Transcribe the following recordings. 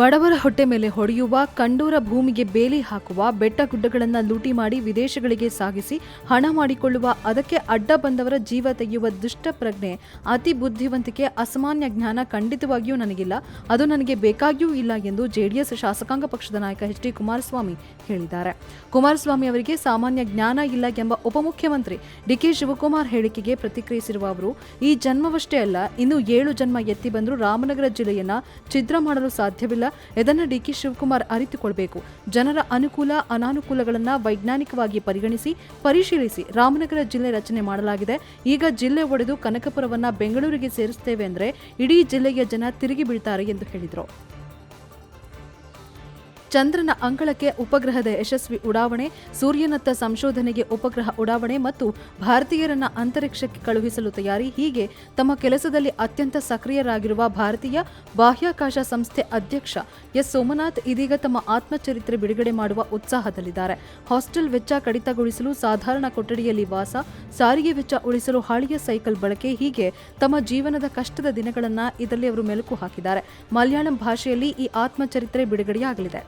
ಬಡವರ ಹೊಟ್ಟೆ ಮೇಲೆ ಹೊಡೆಯುವ, ಕಂಡೂರ ಭೂಮಿಗೆ ಬೇಲಿ ಹಾಕುವ, ಬೆಟ್ಟ ಗುಡ್ಡಗಳನ್ನು ಲೂಟಿ ಮಾಡಿ ವಿದೇಶಗಳಿಗೆ ಸಾಗಿಸಿ ಹಣ ಮಾಡಿಕೊಳ್ಳುವ, ಅದಕ್ಕೆ ಅಡ್ಡ ಬಂದವರ ಜೀವ ತೆಗೆಯುವ ದುಷ್ಟ ಪ್ರಜ್ಞೆ, ಅತಿ ಬುದ್ಧಿವಂತಿಕೆ, ಅಸಾಮಾನ್ಯ ಜ್ಞಾನ ಖಂಡಿತವಾಗಿಯೂ ನನಗಿಲ್ಲ. ಅದು ನನಗೆ ಬೇಕಾಗಿಯೂ ಇಲ್ಲ ಎಂದು ಜೆಡಿಎಸ್ ಶಾಸಕಾಂಗ ಪಕ್ಷದ ನಾಯಕ ಎಚ್ ಡಿ ಕುಮಾರಸ್ವಾಮಿ ಹೇಳಿದ್ದಾರೆ. ಕುಮಾರಸ್ವಾಮಿ ಅವರಿಗೆ ಸಾಮಾನ್ಯ ಜ್ಞಾನ ಇಲ್ಲ ಎಂಬ ಉಪಮುಖ್ಯಮಂತ್ರಿ ಡಿಕೆ ಶಿವಕುಮಾರ್ ಹೇಳಿಕೆಗೆ ಪ್ರತಿಕ್ರಿಯಿಸಿರುವ ಅವರು, ಈ ಜನ್ಮವಷ್ಟೇ ಅಲ್ಲ, ಇನ್ನು ಏಳು ಜನ್ಮ ಎತ್ತಿ ಬಂದರೂ ರಾಮನಗರ ಜಿಲ್ಲೆಯನ್ನ ಛಿದ್ರ ಮಾಡಲು ಸಾಧ್ಯವಿಲ್ಲ. ಇದನ್ನು ಡಿಕೆ ಶಿವಕುಮಾರ್ ಅರಿತುಕೊಳ್ಬೇಕು. ಜನರ ಅನುಕೂಲ, ಅನಾನುಕೂಲಗಳನ್ನು ವೈಜ್ಞಾನಿಕವಾಗಿ ಪರಿಗಣಿಸಿ, ಪರಿಶೀಲಿಸಿ ರಾಮನಗರ ಜಿಲ್ಲೆ ರಚನೆ ಮಾಡಲಾಗಿದೆ. ಈಗ ಜಿಲ್ಲೆ ಒಡೆದು ಕನಕಪುರವನ್ನು ಬೆಂಗಳೂರಿಗೆ ಸೇರಿಸುತ್ತೇವೆ ಅಂದರೆ ಇಡೀ ಜಿಲ್ಲೆಯ ಜನ ತಿರುಗಿ ಬೀಳ್ತಾರೆ ಎಂದು ಹೇಳಿದರು. ಚಂದ್ರನ ಅಂಗಳಕ್ಕೆ ಉಪಗ್ರಹದ ಯಶಸ್ವಿ ಉಡಾವಣೆ, ಸೂರ್ಯನತ್ತ ಸಂಶೋಧನೆಗೆ ಉಪಗ್ರಹ ಉಡಾವಣೆ ಮತ್ತು ಭಾರತೀಯರನ್ನ ಅಂತರಿಕ್ಷಕ್ಕೆ ಕಳುಹಿಸಲು ತಯಾರಿ, ಹೀಗೆ ತಮ್ಮ ಕೆಲಸದಲ್ಲಿ ಅತ್ಯಂತ ಸಕ್ರಿಯರಾಗಿರುವ ಭಾರತೀಯ ಬಾಹ್ಯಾಕಾಶ ಸಂಸ್ಥೆ ಅಧ್ಯಕ್ಷ ಎಸ್. ಸೋಮನಾಥ್ ಇದೀಗ ತಮ್ಮ ಆತ್ಮಚರಿತ್ರೆ ಬಿಡುಗಡೆ ಮಾಡುವ ಉತ್ಸಾಹದಲ್ಲಿದ್ದಾರೆ. ಹಾಸ್ಟೆಲ್ ವೆಚ್ಚ ಕಡಿತಗೊಳಿಸಲು ಸಾಧಾರಣ ಕೊಠಡಿಯಲ್ಲಿ ವಾಸ, ಸಾರಿಗೆ ವೆಚ್ಚ ಉಳಿಸಲು ಹಳೆಯ ಸೈಕಲ್ ಬಳಕೆ, ಹೀಗೆ ತಮ್ಮ ಜೀವನದ ಕಷ್ಟದ ದಿನಗಳನ್ನು ಇದರಲ್ಲಿ ಅವರು ಮೆಲುಕು ಹಾಕಿದ್ದಾರೆ. ಮಲಯಾಳಂ ಭಾಷೆಯಲ್ಲಿ ಈ ಆತ್ಮಚರಿತ್ರೆ ಬಿಡುಗಡೆಯಾಗಲಿದೆ.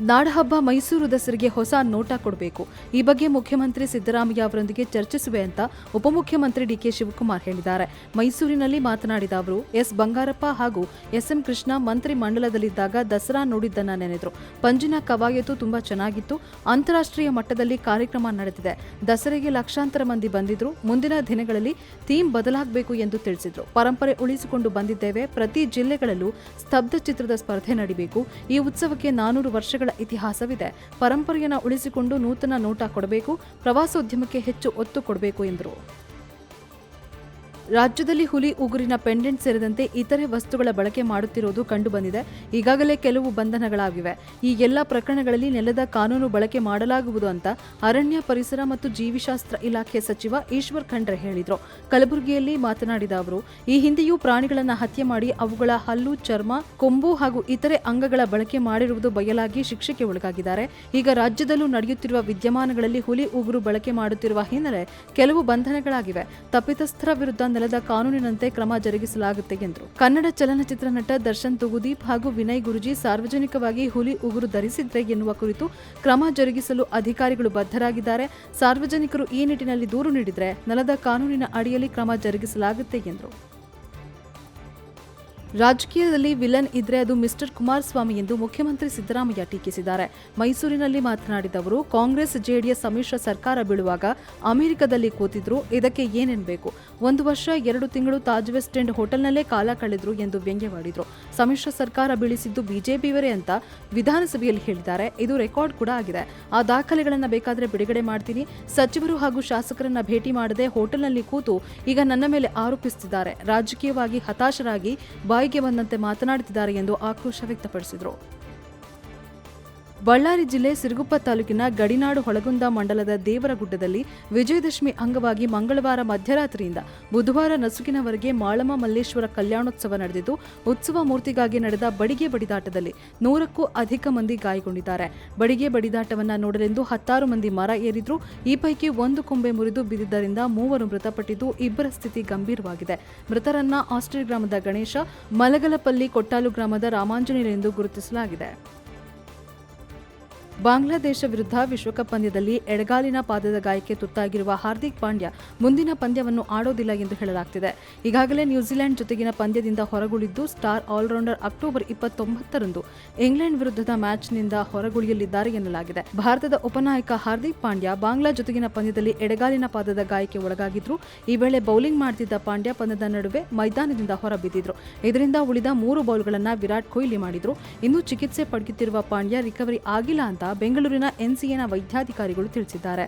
ನಾಡಹಬ್ಬ ಮೈಸೂರು ದಸರೆಗೆ ಹೊಸ ನೋಟ ಕೊಡಬೇಕು. ಈ ಬಗ್ಗೆ ಮುಖ್ಯಮಂತ್ರಿ ಸಿದ್ದರಾಮಯ್ಯ ಅವರೊಂದಿಗೆ ಚರ್ಚಿಸುವೆ ಅಂತ ಉಪಮುಖ್ಯಮಂತ್ರಿ ಡಿಕೆ ಶಿವಕುಮಾರ್ ಹೇಳಿದ್ದಾರೆ. ಮೈಸೂರಿನಲ್ಲಿ ಮಾತನಾಡಿದ ಅವರು, ಎಸ್ ಬಂಗಾರಪ್ಪ ಹಾಗೂ ಎಸ್ಎಂ ಕೃಷ್ಣ ಮಂತ್ರಿ ಮಂಡಲದಲ್ಲಿದ್ದಾಗ ದಸರಾ ನೋಡಿದ್ದನ್ನ ನೆನೆದ್ರು. ಪಂಜಿನ ಕವಾಯತು ತುಂಬಾ ಚೆನ್ನಾಗಿತ್ತು. ಅಂತಾರಾಷ್ಟ್ರೀಯ ಮಟ್ಟದಲ್ಲಿ ಕಾರ್ಯಕ್ರಮ ನಡೆದಿದೆ. ದಸರೆಗೆ ಲಕ್ಷಾಂತರ ಮಂದಿ ಬಂದಿದ್ರು. ಮುಂದಿನ ದಿನಗಳಲ್ಲಿ ಥೀಮ್ ಬದಲಾಗಬೇಕು ಎಂದು ತಿಳಿಸಿದ್ರು. ಪರಂಪರೆ ಉಳಿಸಿಕೊಂಡು ಬಂದಿದ್ದೇವೆ. ಪ್ರತಿ ಜಿಲ್ಲೆಗಳಲ್ಲೂ ಸ್ತಬ್ಧ ಚಿತ್ರದ ಸ್ಪರ್ಧೆ ನಡೀಬೇಕು. ಈ ಉತ್ಸವಕ್ಕೆ ನಾನೂರು ವರ್ಷಗಳ ಇತಿಹಾಸವಿದೆ. ಪರಂಪರೆಯನ್ನು ಉಳಿಸಿಕೊಂಡು ನೂತನ ನೋಟ ಕೊಡಬೇಕು ಪ್ರವಾಸೋದ್ಯಮಕ್ಕೆ ಹೆಚ್ಚು ಒತ್ತು ಕೊಡಬೇಕು ಎಂದರು. ರಾಜ್ಯದಲ್ಲಿ ಹುಲಿ, ಉಗುರಿನ ಪೆಂಡೆಂಟ್ ಸೇರಿದಂತೆ ಇತರೆ ವಸ್ತುಗಳ ಬಳಕೆ ಮಾಡುತ್ತಿರುವುದು ಕಂಡುಬಂದಿದೆ. ಈಗಾಗಲೇ ಕೆಲವು ಬಂಧನಗಳಾಗಿವೆ. ಈ ಎಲ್ಲ ಪ್ರಕರಣಗಳಲ್ಲಿ ನೆಲದ ಕಾನೂನು ಬಳಕೆ ಮಾಡಲಾಗುವುದು ಅಂತ ಅರಣ್ಯ ಪರಿಸರ ಮತ್ತು ಜೀವಿಶಾಸ್ತ್ರ ಇಲಾಖೆ ಸಚಿವ ಈಶ್ವರ್ ಖಂಡ್ರೆ ಹೇಳಿದರು. ಕಲಬುರಗಿಯಲ್ಲಿ ಮಾತನಾಡಿದ ಅವರು, ಈ ಹಿಂದೆಯೂ ಪ್ರಾಣಿಗಳನ್ನು ಹತ್ಯೆ ಮಾಡಿ ಅವುಗಳ ಹಲ್ಲು, ಚರ್ಮ, ಕೊಂಬು ಹಾಗೂ ಇತರೆ ಅಂಗಗಳ ಬಳಕೆ ಮಾಡಿರುವುದು ಬಯಲಾಗಿ ಶಿಕ್ಷೆಗೆ ಒಳಗಾಗಿದ್ದಾರೆ. ಈಗ ರಾಜ್ಯದಲ್ಲೂ ನಡೆಯುತ್ತಿರುವ ವಿದ್ಯಮಾನಗಳಲ್ಲಿ ಹುಲಿ, ಉಗುರು ಬಳಕೆ ಮಾಡುತ್ತಿರುವ ಹಿನ್ನೆಲೆ ಕೆಲವು ಬಂಧನಗಳಾಗಿವೆ. ತಪ್ಪಿತಸ್ಥರ ವಿರುದ್ಧ ನೆಲದ ಕಾನೂನಿನಂತೆ ಕ್ರಮ ಜರುಗಿಸಲಾಗುತ್ತೆ ಎಂದರು. ಕನ್ನಡ ಚಲನಚಿತ್ರ ನಟ ದರ್ಶನ್ ತುಗುದೀಪ್ ಹಾಗೂ ವಿನಯ್ ಗುರುಜಿ ಸಾರ್ವಜನಿಕವಾಗಿ ಹುಲಿ ಉಗುರು ಧರಿಸಿದ್ರೆ ಎನ್ನುವ ಕುರಿತು ಕ್ರಮ ಜರುಗಿಸಲು ಅಧಿಕಾರಿಗಳು ಬದ್ಧರಾಗಿದ್ದಾರೆ. ಸಾರ್ವಜನಿಕರು ಈ ನಿಟ್ಟಿನಲ್ಲಿ ದೂರು ನೀಡಿದರೆ ನೆಲದ ಕಾನೂನಿನ ಅಡಿಯಲ್ಲಿ ಕ್ರಮ ಜರುಗಿಸಲಾಗುತ್ತೆ ಎಂದರು. ರಾಜಕೀಯದಲ್ಲಿ ವಿಲನ್ ಇದ್ರೆ ಅದು ಮಿಸ್ಟರ್ ಕುಮಾರಸ್ವಾಮಿ ಎಂದು ಮುಖ್ಯಮಂತ್ರಿ ಸಿದ್ದರಾಮಯ್ಯ ಟೀಕಿಸಿದ್ದಾರೆ. ಮೈಸೂರಿನಲ್ಲಿ ಮಾತನಾಡಿದ ಅವರು, ಕಾಂಗ್ರೆಸ್, ಜೆಡಿಎಸ್ ಸಮ್ಮಿಶ್ರ ಸರ್ಕಾರ ಬೀಳುವಾಗ ಅಮೆರಿಕದಲ್ಲಿ ಕೂತಿದ್ರು, ಇದಕ್ಕೆ ಏನೆನ್ಬೇಕು ಒಂದು ವರ್ಷ, ಎರಡು ತಿಂಗಳು ತಾಜ್ ವೆಸ್ಟ್ ಎಂಡ್ ಹೋಟೆಲ್ನಲ್ಲೇ ಕಾಲ ಕಳೆದ್ರು ಎಂದು ವ್ಯಂಗ್ಯವಾಡಿದ್ರು. ಸಮ್ಮಿಶ್ರ ಸರ್ಕಾರ ಬೀಳಿಸಿದ್ದು ಬಿಜೆಪಿಯವರೇ ಅಂತ ವಿಧಾನಸಭೆಯಲ್ಲಿ ಹೇಳಿದ್ದಾರೆ. ಇದು ರೆಕಾರ್ಡ್ ಕೂಡ ಆಗಿದೆ. ಆ ದಾಖಲೆಗಳನ್ನು ಬೇಕಾದರೆ ಬಿಡುಗಡೆ ಮಾಡ್ತೀನಿ. ಸಚಿವರು ಹಾಗೂ ಶಾಸಕರನ್ನ ಭೇಟಿ ಮಾಡದೆ ಹೋಟೆಲ್ನಲ್ಲಿ ಕೂತು ಈಗ ನನ್ನ ಮೇಲೆ ಆರೋಪಿಸುತ್ತಿದ್ದಾರೆ ರಾಜಕೀಯವಾಗಿ ಹತಾಶರಾಗಿ ಬಾಯಿಗೆ ಬಂದಂತೆ ಮಾತನಾಡುತ್ತಿದ್ದಾರೆ ಎಂದು ಆಕ್ರೋಶ ವ್ಯಕ್ತಪಡಿಸಿದರು. ಬಳ್ಳಾರಿ ಜಿಲ್ಲೆ ಸಿರುಗುಪ್ಪ ತಾಲೂಕಿನ ಗಡಿನಾಡು ಹೊಳಗುಂದ ಮಂಡಲದ ದೇವರಗುಡ್ಡದಲ್ಲಿ ವಿಜಯದಶಮಿ ಅಂಗವಾಗಿ ಮಂಗಳವಾರ ಮಧ್ಯರಾತ್ರಿಯಿಂದ ಬುಧವಾರ ನಸುಕಿನವರೆಗೆ ಮಾಳಮ ಮಲ್ಲೇಶ್ವರ ಕಲ್ಯಾಣೋತ್ಸವ ನಡೆದಿದ್ದು, ಉತ್ಸವ ಮೂರ್ತಿಗಾಗಿ ನಡೆದ ಬಡಿಗೆ ಬಡಿದಾಟದಲ್ಲಿ ನೂರಕ್ಕೂ ಅಧಿಕ ಮಂದಿ ಗಾಯಗೊಂಡಿದ್ದಾರೆ. ಬಡಿಗೆ ಬಡಿದಾಟವನ್ನು ನೋಡಲೆಂದು ಹತ್ತಾರು ಮಂದಿ ಮರ ಏರಿದ್ರು. ಈ ಪೈಕಿ ಒಂದು ಕೊಂಬೆ ಮುರಿದು ಬಿದ್ದಿದ್ದರಿಂದ ಮೂವರು ಮೃತಪಟ್ಟಿದ್ದು, ಇಬ್ಬರ ಸ್ಥಿತಿ ಗಂಭೀರವಾಗಿದೆ. ಮೃತರನ್ನ ಆಸ್ಟ್ರೇಲ್ ಗ್ರಾಮದ ಗಣೇಶ, ಮಲಗಲಪಲ್ಲಿ ಕೊಟ್ಟಾಲು ಗ್ರಾಮದ ರಾಮಾಂಜನೇಯ ಎಂದು ಗುರುತಿಸಲಾಗಿದೆ. ಬಾಂಗ್ಲಾದೇಶ ವಿರುದ್ಧ ವಿಶ್ವಕಪ್ ಪಂದ್ಯದಲ್ಲಿ ಎಡಗಾಲಿನ ಪಾದದ ಗಾಯಕ್ಕೆ ತುತ್ತಾಗಿರುವ ಹಾರ್ದಿಕ್ ಪಾಂಡ್ಯ ಮುಂದಿನ ಪಂದ್ಯವನ್ನು ಆಡೋದಿಲ್ಲ ಎಂದು ಹೇಳಲಾಗ್ತಿದೆ. ಈಗಾಗಲೇ ನ್ಯೂಜಿಲೆಂಡ್ ಜೊತೆಗಿನ ಪಂದ್ಯದಿಂದ ಹೊರಗುಳಿದ್ದು ಸ್ಟಾರ್ ಆಲ್ರೌಂಡರ್ ಅಕ್ಟೋಬರ್ ಇಪ್ಪತ್ತೊಂಬತ್ತರಂದು ಇಂಗ್ಲೆಂಡ್ ವಿರುದ್ಧದ ಮ್ಯಾಚ್ನಿಂದ ಹೊರಗುಳಿಯಲಿದ್ದಾರೆ ಎನ್ನಲಾಗಿದೆ. ಭಾರತದ ಉಪನಾಯಕ ಹಾರ್ದಿಕ್ ಪಾಂಡ್ಯ ಬಾಂಗ್ಲಾ ಜೊತೆಗಿನ ಪಂದ್ಯದಲ್ಲಿ ಎಡಗಾಲಿನ ಪಾದದ ಗಾಯಕ್ಕೆ ಒಳಗಾಗಿದ್ರು. ಈ ವೇಳೆ ಬೌಲಿಂಗ್ ಮಾಡುತ್ತಿದ್ದ ಪಾಂಡ್ಯ ಪಂದ್ಯದ ನಡುವೆ ಮೈದಾನದಿಂದ ಹೊರಬಿದ್ದಿದ್ರು. ಇದರಿಂದ ಉಳಿದ ಮೂರು ಬೌಲ್ಗಳನ್ನು ವಿರಾಟ್ ಕೊಹ್ಲಿ ಮಾಡಿದ್ರು. ಇನ್ನು ಚಿಕಿತ್ಸೆ ಪಡೆಯುತ್ತಿರುವ ಪಾಂಡ್ಯ ರಿಕವರಿ ಆಗಿಲ್ಲ ಅಂತ ಬೆಂಗಳೂರಿನ ಎನ್ಸಿಎನ ವೈದ್ಯಾಧಿಕಾರಿಗಳು ತಿಳಿಸಿದ್ದಾರೆ.